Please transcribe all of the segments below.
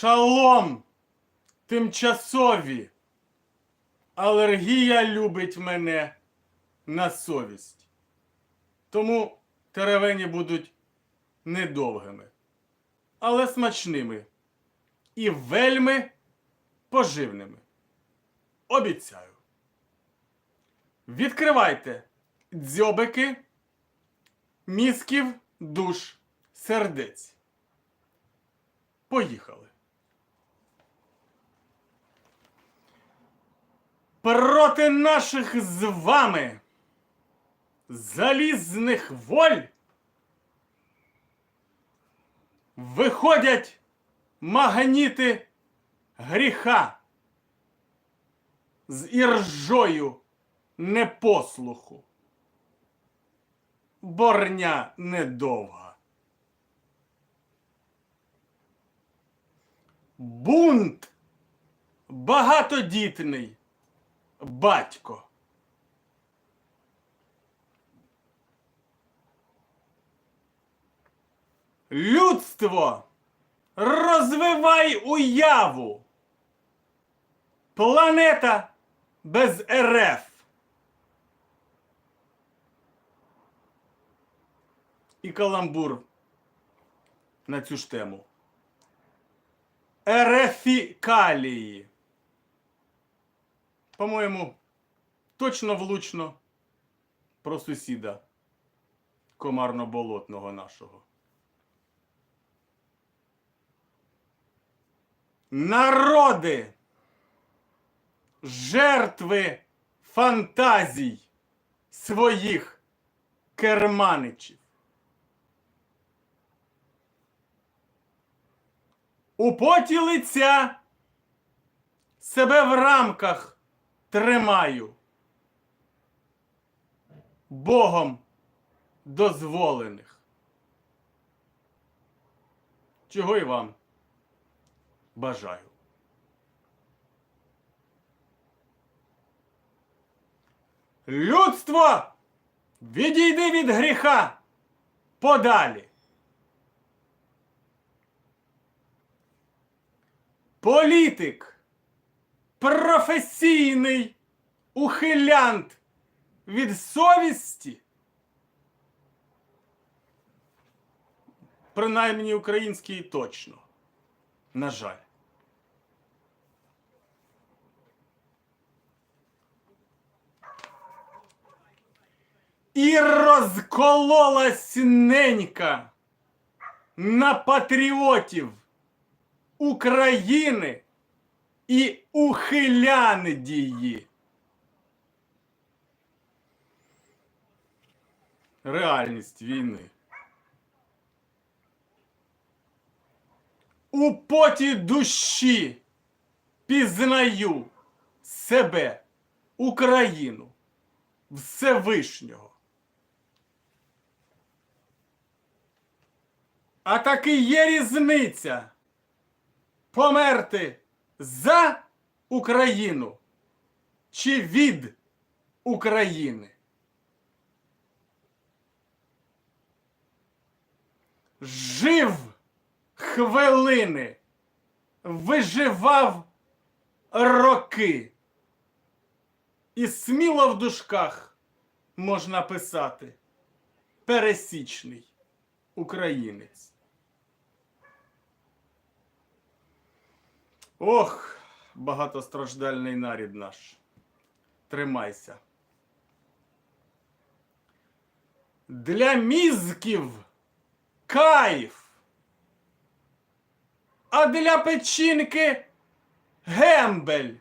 Шалом! Тимчасові. Алергія любить мене на совість. Тому теревені будуть недовгими, але смачними і вельми поживними. Обіцяю. Відкривайте дзьобики мізків душ сердець. Поїхали. Проти наших з вами залізних воль виходять магніти гріха з іржою непослуху. Борня недовга. Бунт багатодітний батько. Людство, розвивай уяву. Планета без РФ. І каламбур на цю ж тему. Ерефікалії. По-моєму, точно влучно про сусіда комарно-болотного нашого. Народи, жертви фантазій своїх керманичів. У поті лиця себе в рамках тримаю. Богом дозволених. Чого і вам бажаю. Людство! Відійди від гріха подалі. Політик, професійний ухилянт від совісті. Принаймні український точно. На жаль. І розкололась ненька на патріотів України і ухиляндії. Реальність війни. У поті душі пізнаю себе, Україну, Всевишнього. А таки є різниця померти за Україну чи від України. Жив хвилини, виживав роки. І сміло в дужках можна писати пересічний українець. Ох, багатостраждальний нарід наш. Тримайся. Для мізків кайф. А для печінки гембель.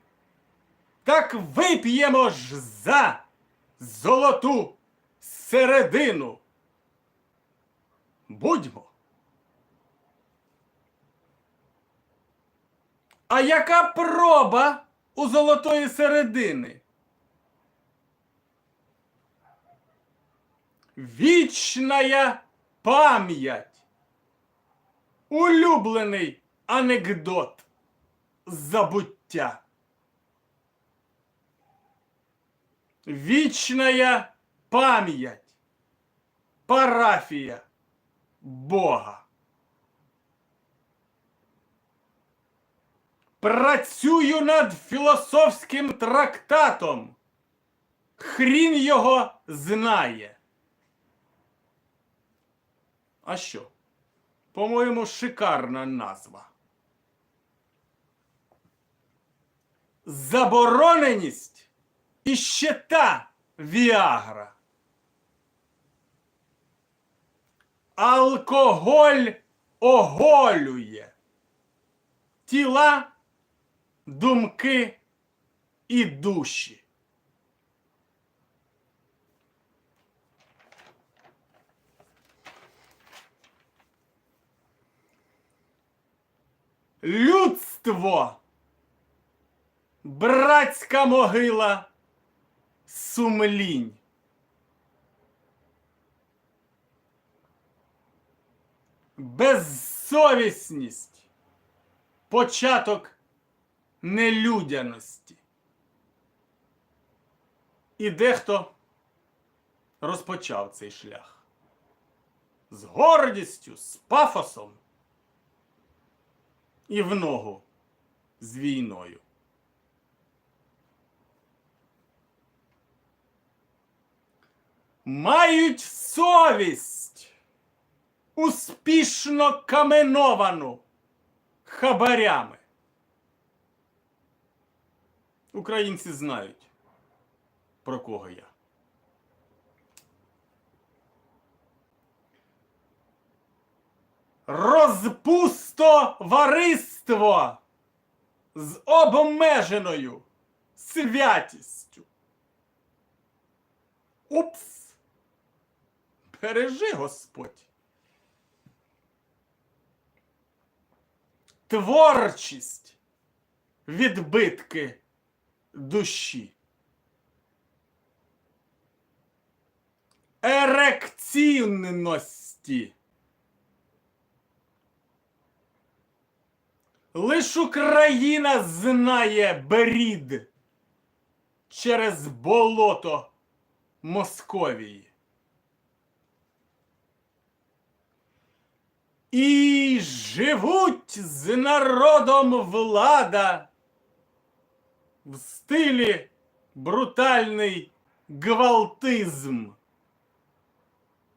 Так вип'ємо ж за золоту середину. Будьмо. А яка проба у золотої середини? Вічная пам'ять. Улюблений анекдот забуття. Вічная пам'ять. Парафія Бога. Працюю над філософським трактатом. Хрін його знає. А що? По-моєму, шикарна назва. Забороненість і ще та Віагра. Алкоголь оголює тіла, думки і душі. Людство, братська могила, сумлінь. Безсовісність, початок нелюдяності. І дехто розпочав цей шлях з гордістю, з пафосом і в ногу з війною. Мають совість успішно каменовану хабарями. Українці знають, про кого я. Розпустовариство з обмеженою святістю. Упс. Бережи Господь. Творчість, відбитки душі. Ерекційності. Лиш Україна знає брід через болото Московії. І живуть з народом влада в стилі брутальний гвалтизм.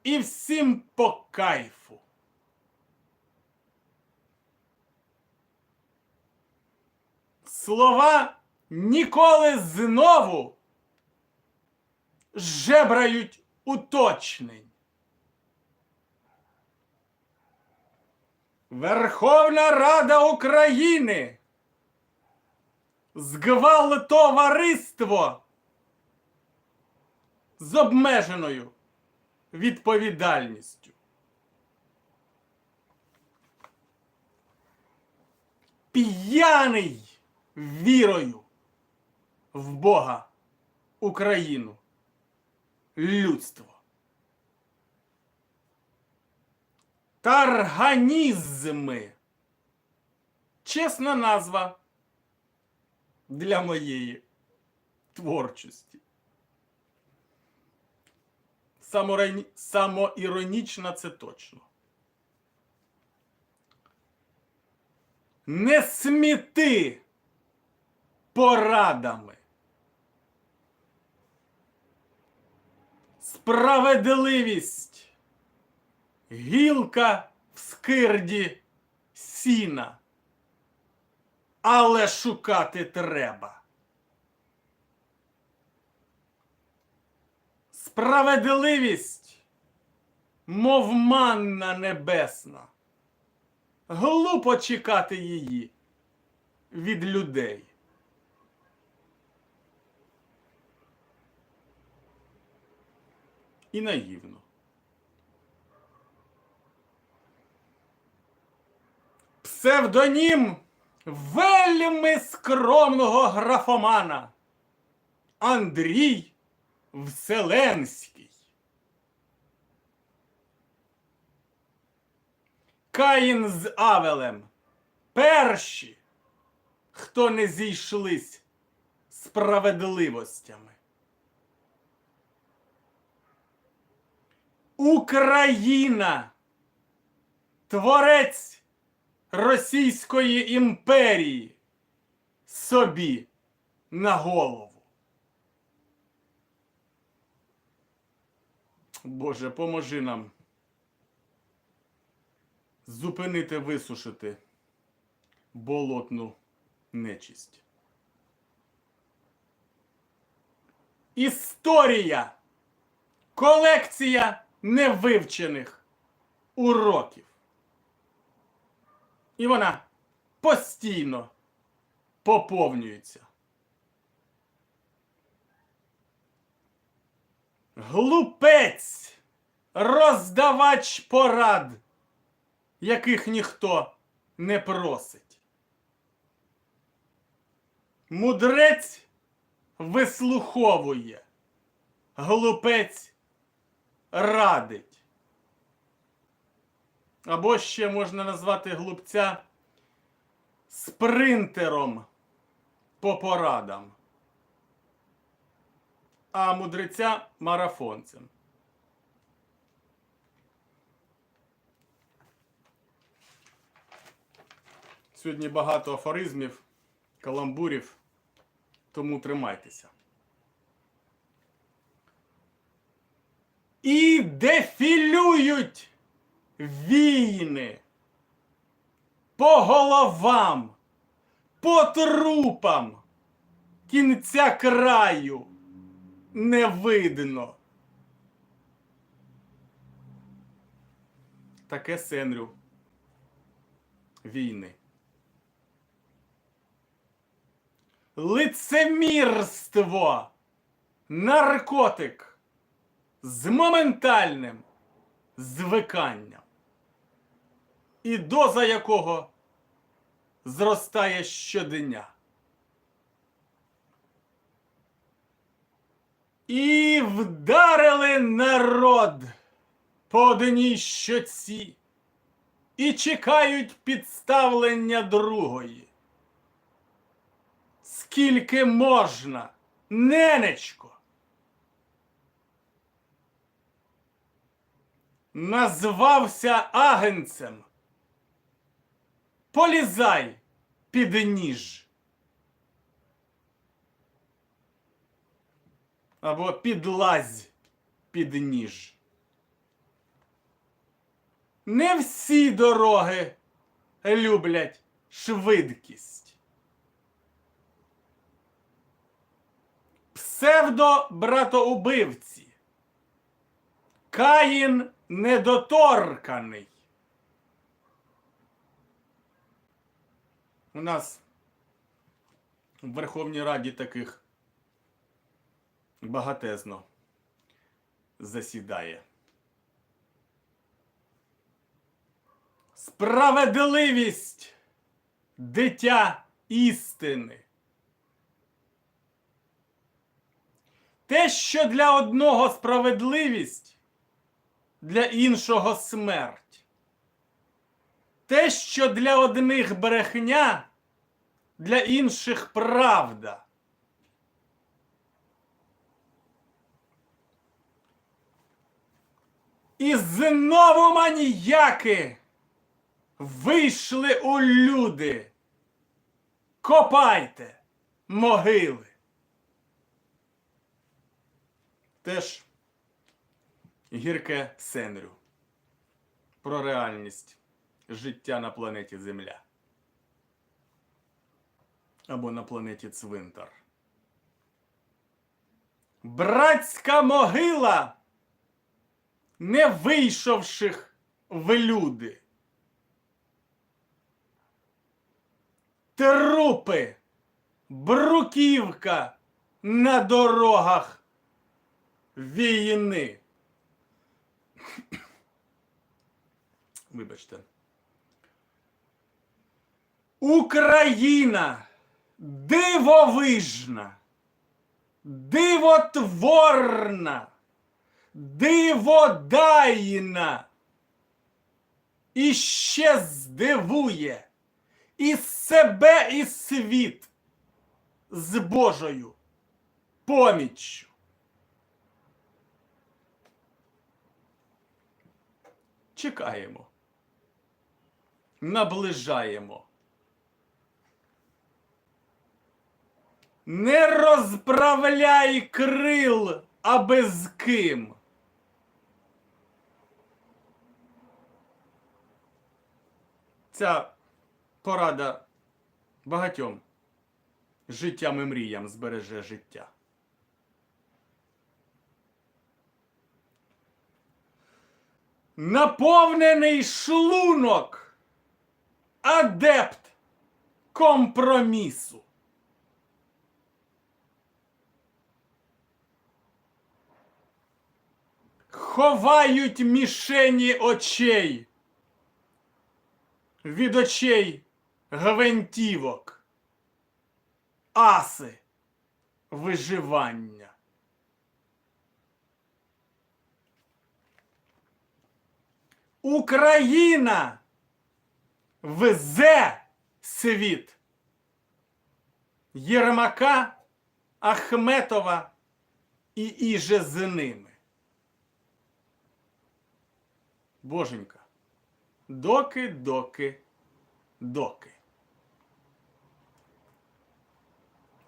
І всім по кайфу. Слова ніколи знову жебрають уточнень. Верховна Рада України зґвалтовариство з обмеженою відповідальністю. П'яний вірою в Бога, Україну, людство. Тарганізми. Чесна назва для моєї творчості. Саморені... Самоіронічна це точно. Не сміти порадами. Справедливість. Гілка в скирді сіна. Але шукати треба. Справедливість, мов манна небесна. Глупо чекати її від людей. І наївно. Псевдонім вельми скромного графомана Андрій Вселенський. Каїн з Авелем. Перші, хто не зійшлись справедливостями. Україна, творець Російської імперії собі на голову. Боже, поможи нам зупинити, висушити болотну нечисть. Історія. Колекція невивчених уроків. І вона постійно поповнюється. Глупець, роздавач порад, яких ніхто не просить. Мудрець вислуховує, глупець радить. Або ще можна назвати глупця спринтером по порадам, а мудреця марафонцем. Сьогодні багато афоризмів, каламбурів, тому тримайтеся. І дефілюють війни по головам, по трупам. Кінця краю не видно. Таке сенрю війни. Лицемірство, наркотик з моментальним звиканням, і доза якого зростає щодня. І вдарили народ по одній щоці і чекають підставлення другої. Скільки можна, ненечко? Назвався агенцем. Полізай під ніж. Або підлазь під ніж. Не всі дороги люблять швидкість. Псевдо-братоубивці. Каїн недоторканий. У нас в Верховній Раді таких багатезно засідає. Справедливість дитя істини. Те, що для одного справедливість, для іншого смерть. Те, що для одних брехня, для інших правда. І знову маніяки вийшли у люди. Копайте могили. Теж гірке сенрю про реальність життя на планеті Земля. Або на планеті Цвинтар. Братська могила не вийшовших в люди. Трупи, бруківка на дорогах війни. Вибачте. Україна дивовижна, дивотворна, диводайна. І ще здивує і себе, і світ з Божою поміччю. Чекаємо. Наближаємо. Не розправляй крил, аби з ким. Ця порада багатьом життям і мріям збереже життя. Наповнений шлунок адепт компромісу. Ховають мішені очей від очей гвинтівок, аси виживання. Україна везе світ Єрмака, Ахметова і іже з ними. Боженька, доки, доки, доки.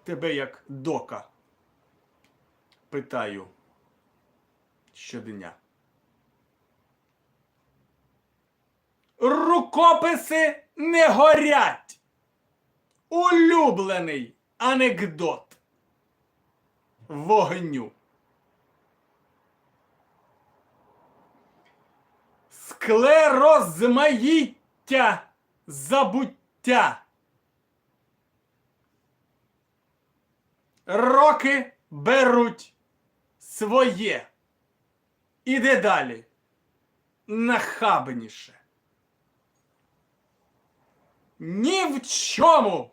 Тебе як дока. Питаю щодня. Рукописи не горять. Улюблений анекдот вогню. Склерозмаїття забуття. Роки беруть своє. Іде далі. Нахабніше. Ні в чому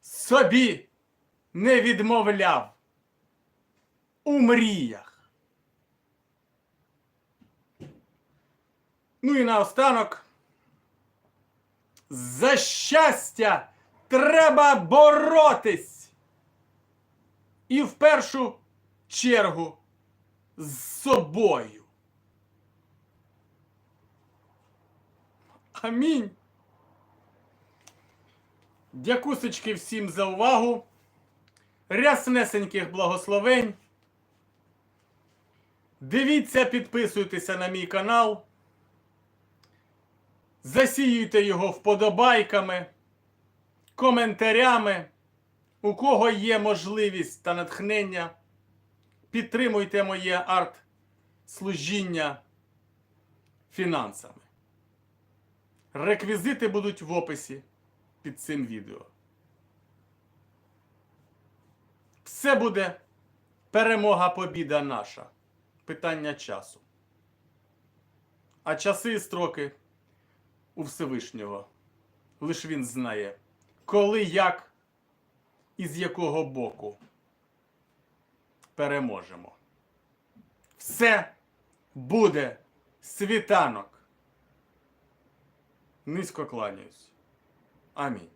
собі не відмовляв у мріях. Ну і наостанок. За щастя треба боротись. І в першу чергу з собою. Амінь. Дякусечки всім за увагу. Ряснесеньких благословень. Дивіться, підписуйтеся на мій канал. Засіюйте його вподобайками, коментарями. У кого є можливість та натхнення, підтримуйте моє арт-служіння фінансами. Реквізити будуть в описі під цим відео. Все буде перемога побіда наша. Питання часу. А часи і строки у Всевишнього. Лиш він знає, коли, як і з якого боку переможемо. Все буде світанок. Низько кланяюсь. Амінь.